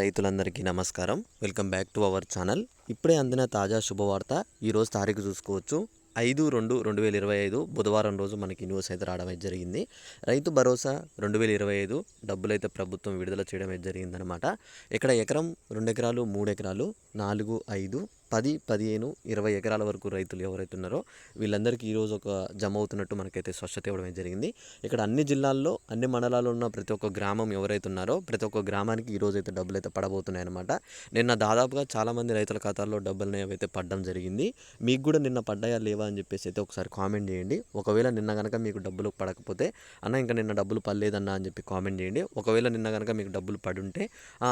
రైతులందరికీ నమస్కారం. Welcome back to our channel. ఇప్పుడే అందిన తాజా శుభవార్త ఈరోజు తారీఖు చూసుకోవచ్చు. ఐదు రెండు రెండు వేల ఇరవై ఐదు బుధవారం రోజు మనకి న్యూస్ అయితే రావడం అయితే జరిగింది. రైతు భరోసా రెండు వేల ఇరవై ఐదు డబ్బులు అయితే ప్రభుత్వం విడుదల చేయడం అయితే జరిగిందనమాట ఇక్కడ ఎకరం? రెండు ఎకరాలు మూడు ఎకరాలు నాలుగు ఐదు పది పదిహేను ఇరవై ఎకరాల వరకు రైతులు ఎవరైతే ఉన్నారో వీళ్ళందరికీ ఈరోజు ఒక జమ అవుతున్నట్టు మనకైతే స్వచ్ఛత ఇవ్వడం జరిగింది. ఇక్కడ అన్ని జిల్లాల్లో అన్ని మండలాల్లో ఉన్న ప్రతి ఒక్క గ్రామం ఎవరైతే ఉన్నారో ప్రతి ఒక్క గ్రామానికి ఈరోజు అయితే డబ్బులు అయితే పడబోతున్నాయి అనమాట నిన్న దాదాపుగా చాలామంది రైతుల ఖాతాల్లో డబ్బులు అయితే పడడం జరిగింది. మీకు కూడా నిన్న పడ్డాయా లేవా అని చెప్పేసి అయితే ఒకసారి కామెంట్ చేయండి. ఒకవేళ నిన్న కనుక మీకు డబ్బులు పడకపోతే అన్న ఇంకా నిన్న డబ్బులు పడలేదన్నా అని చెప్పి కామెంట్ చేయండి. ఒకవేళ నిన్న కనుక మీకు డబ్బులు పడుంటే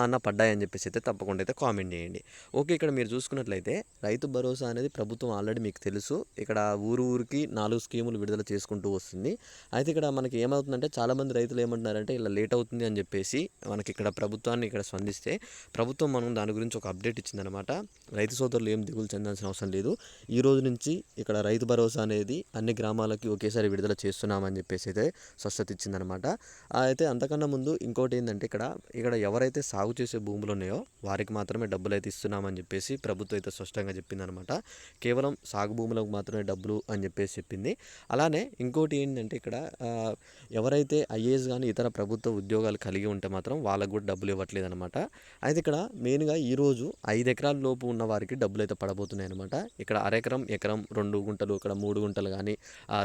అన్న పడ్డాయని చెప్పేసి అయితే తప్పకుండా అయితే కామెంట్ చేయండి. ఓకే ఇక్కడ మీరు చూసుకున్నట్లయితే రైతు భరోసా అనేది ప్రభుత్వం ఆల్రెడీ మీకు తెలుసు. ఇక్కడ ఊరు ఊరికి నాలుగు స్కీములు విడుదల చేసుకుంటూ వస్తుంది. అయితే ఇక్కడ మనకి ఏమవుతుందంటే చాలామంది రైతులు ఏమంటున్నారంటే ఇలా లేట్ అవుతుంది అని చెప్పేసి మనకి ఇక్కడ ప్రభుత్వాన్ని ఇక్కడ స్పందిస్తే ప్రభుత్వం మనం దాని గురించి ఒక అప్డేట్ ఇచ్చిందనమాట రైతు సోదరులు ఏం దిగులు చెందాల్సిన అవసరం లేదు. ఈ రోజు నుంచి ఇక్కడ రైతు భరోసా అనేది అన్ని గ్రామాలకి ఒకేసారి విడుదల చేస్తున్నామని చెప్పేసి అయితే స్వచ్ఛత ఇచ్చిందనమాట అయితే అంతకన్నా ముందు ఇంకోటి ఏంటంటే ఇక్కడ ఇక్కడ ఎవరైతే సాగు చేసే భూములు ఉన్నాయో వారికి మాత్రమే డబ్బులు అయితే ఇస్తున్నామని చెప్పేసి ప్రభుత్వం అయితే స్పష్టంగా చెప్పిందనమాట. కేవలం సాగు భూములకు మాత్రమే డబ్బులు అని చెప్పేసి చెప్పింది. అలానే ఇంకోటి ఏంటంటే ఇక్కడ ఎవరైతే ఐఏఎస్ కానీ ఇతర ప్రభుత్వ ఉద్యోగాలు కలిగి ఉంటే మాత్రం వాళ్ళకు కూడా డబ్బులు ఇవ్వట్లేదు అనమాట అయితే ఇక్కడ మెయిన్గా ఈరోజు ఐదు ఎకరాల లోపు ఉన్న వారికి డబ్బులు అయితే పడబోతున్నాయి అనమాట ఇక్కడ అరెకరం ఎకరం రెండు గుంటలు ఇక్కడ మూడు గుంటలు కానీ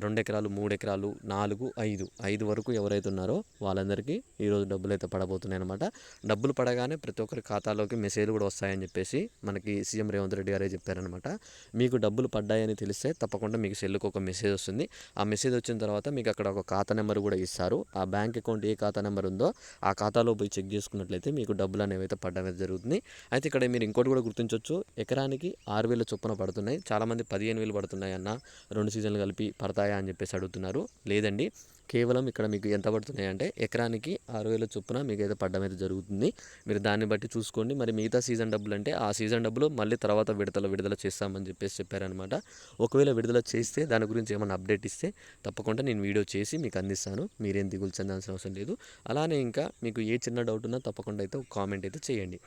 రెండు ఎకరాలు మూడు ఎకరాలు నాలుగు ఐదు ఐదు వరకు ఎవరైతే ఉన్నారో వాళ్ళందరికీ ఈరోజు డబ్బులు అయితే పడబోతున్నాయి అనమాట డబ్బులు పడగానే ప్రతి ఒక్కరి ఖాతాలోకి మెసేజ్ కూడా వస్తాయని చెప్పేసి మనకి సీఎం రేవంత్ రెడ్డి గారే చెప్పారనమాట మీకు డబ్బులు పడ్డాయని తెలిస్తే తప్పకుండా మీకు సెల్లుకు ఒక మెసేజ్ వస్తుంది. ఆ మెసేజ్ వచ్చిన తర్వాత మీకు అక్కడ ఒక ఖాతా నెంబర్ కూడా ఇస్తారు. ఆ బ్యాంక్ అకౌంట్ ఏ ఖాతా నెంబర్ ఉందో ఆ ఖాతాలో పోయి చెక్ చేసుకున్నట్లయితే మీకు డబ్బులు అనేవి అయితే పడ్డం అయితే జరుగుతుంది. అయితే ఇక్కడ మీరు ఇంకోటి కూడా గుర్తించవచ్చు ఎకరానికి ఆరు వేల చొప్పున పడుతున్నాయి. చాలామంది పదిహేను వేలు పడుతున్నాయి అన్న రెండు సీజన్లు కలిపి పడతాయా అని చెప్పేసి అడుగుతున్నారు. లేదండి. కేవలం ఇక్కడ మీకు ఎంత పడుతున్నాయి అంటే ఎకరానికి ఆరు వేల చొప్పున మీకు అయితే పడ్డం అయితే జరుగుతుంది. మీరు దాన్ని బట్టి చూసుకోండి. మరి మిగతా సీజన్ డబ్బులు అంటే ఆ సీజన్ డబ్బులు మళ్ళీ తర్వాత విడతల విడుదల చేస్తామని చెప్పేసి చెప్పారనమాట ఒకవేళ విడుదల చేస్తే దాని గురించి ఏమైనా అప్డేట్ ఇస్తే తప్పకుండా నేను వీడియో చేసి మీకు అందిస్తాను. మీరేం దిగులు చెందాల్సిన అవసరం లేదు. అలానే ఇంకా మీకు ఏ చిన్న డౌట్ ఉన్నా తప్పకుండా అయితే ఒక కామెంట్ అయితే చేయండి.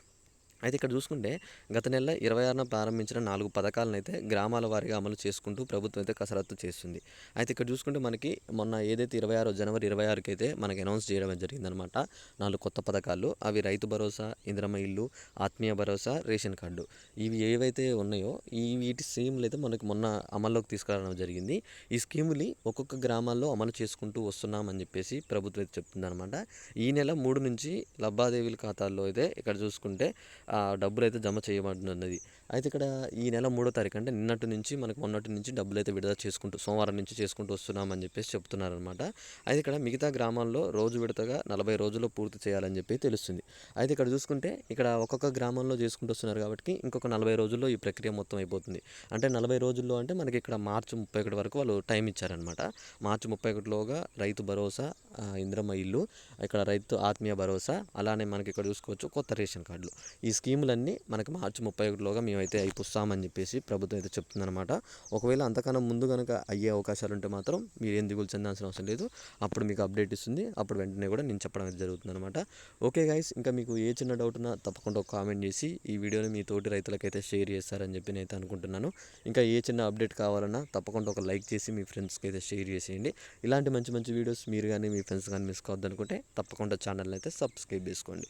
అయితే ఇక్కడ చూసుకుంటే గత నెల ఇరవై ఆరున ప్రారంభించిన నాలుగు పథకాలను అయితే గ్రామాల వారీగా అమలు చేసుకుంటూ ప్రభుత్వం అయితే కసరత్తు చేస్తుంది. అయితే ఇక్కడ చూసుకుంటే మనకి మొన్న ఏదైతే ఇరవై ఆరో జనవరి ఇరవై ఆరుకి అయితే మనకి అనౌన్స్ చేయడం జరిగిందనమాట నాలుగు కొత్త పథకాలు అవి రైతు భరోసా ఇంద్రమ ఇల్లు ఆత్మీయ భరోసా రేషన్ కార్డు. ఇవి ఏవైతే ఉన్నాయో ఈ వీటి స్కీములు అయితే మనకి మొన్న అమల్లోకి తీసుకురావడం జరిగింది. ఈ స్కీములు ఒక్కొక్క గ్రామాల్లో అమలు చేసుకుంటూ వస్తున్నామని చెప్పేసి ప్రభుత్వం అయితే చెప్తుందనమాట ఈ నెల మూడు నుంచి లబ్బాదేవిల ఖాతాల్లో అయితే ఇక్కడ చూసుకుంటే డబ్బులు అయితే జమ చేయబడినది అయితే ఇక్కడ ఈ నెల మూడో తారీఖు అంటే నిన్నటి నుంచి మనకు మొన్నటి నుంచి డబ్బులు అయితే విడుదల చేసుకుంటూ సోమవారం నుంచి చేసుకుంటూ వస్తున్నామని చెప్పేసి చెప్తున్నారనమాట అయితే ఇక్కడ మిగతా గ్రామాల్లో రోజు విడతగా నలభై రోజుల్లో పూర్తి చేయాలని చెప్పి తెలుస్తుంది. అయితే ఇక్కడ చూసుకుంటే ఇక్కడ ఒక్కొక్క గ్రామంలో చేసుకుంటూ వస్తున్నారు కాబట్టి ఇంకొక నలభై రోజుల్లో ఈ ప్రక్రియ మొత్తం అయిపోతుంది. అంటే నలభై రోజుల్లో అంటే మనకి ఇక్కడ మార్చి ముప్పై ఒకటి వరకు వాళ్ళు టైం ఇచ్చారనమాట మార్చి ముప్పై ఒకటిలోగా రైతు భరోసా ఇంద్రమ్మ ఇల్లు ఇక్కడ రైతు ఆత్మీయ భరోసా అలానే మనకి ఇక్కడ చూసుకోవచ్చు కొత్త రేషన్ కార్డులు. ఈ స్కీములన్నీ మనకి మార్చి ముప్పై ఒకటిలోగా మేమైతే అయిపోస్తామని చెప్పేసి ప్రభుత్వం అయితే చెప్తుందన్నమాట. ఒకవేళ అంతకన్నా ముందు కనుక అయ్యే అవకాశాలు ఉంటే మాత్రం మీరు ఏం దిగులు చెందాల్సిన అవసరం లేదు. అప్పుడు మీకు అప్డేట్ ఇస్తుంది. అప్పుడు వెంటనే కూడా నేను చెప్పడం అయితే జరుగుతుంది అనమాట ఓకే గైస్ ఇంకా మీకు ఏ చిన్న డౌట్ ఉన్నా తప్పకుండా ఒక కామెంట్ చేసి ఈ వీడియోని మీ తోటి రైతులకైతే షేర్ చేస్తారని చెప్పి నేను అయితే అనుకుంటున్నాను. ఇంకా ఏ చిన్న అప్డేట్ కావాలన్నా తప్పకుండా ఒక లైక్ చేసి మీ ఫ్రెండ్స్కి అయితే షేర్ చేసేయండి. ఇలాంటి మంచి మంచి వీడియోస్ మీరు కానీ మీ ఫ్రెండ్స్ కానీ మిస్ కావద్దనుకుంటే తప్పకుండా ఛానల్ని అయితే సబ్స్క్రైబ్ చేసుకోండి.